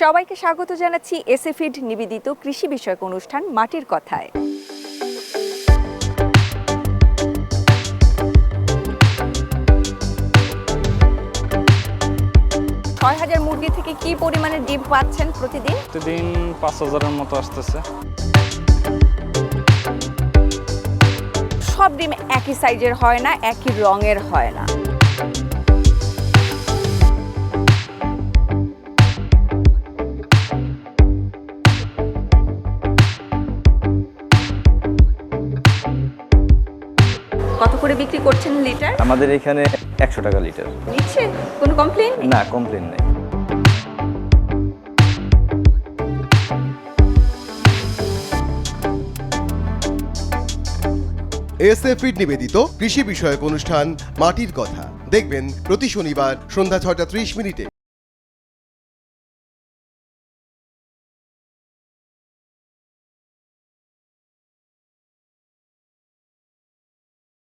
সবাইকে স্বাগত জানাচ্ছি এসএফিড নিবেদিত কৃষি বিষয়ক অনুষ্ঠান মাটির কথায়। ছয় হাজার মুরগি থেকে কি পরিমাণে ডিম পাচ্ছেন প্রতিদিন? প্রতিদিন পাঁচ হাজারের মতো আসতেছে। সব ডিম একই সাইজের হয় না একই রঙের হয় না। কত করে বিক্রি করছেন লিটার? আমাদের এখানে একশো টাকা লিটার। নিচ্ছে কোনো কমপ্লেন না কমপ্লেন নেই। এসএফিড নিবেদিত কৃষি বিষয়ক অনুষ্ঠান মাটির কথা। দেখবেন প্রতি শনিবার সন্ধ্যা ছটা ত্রিশ মিনিটে।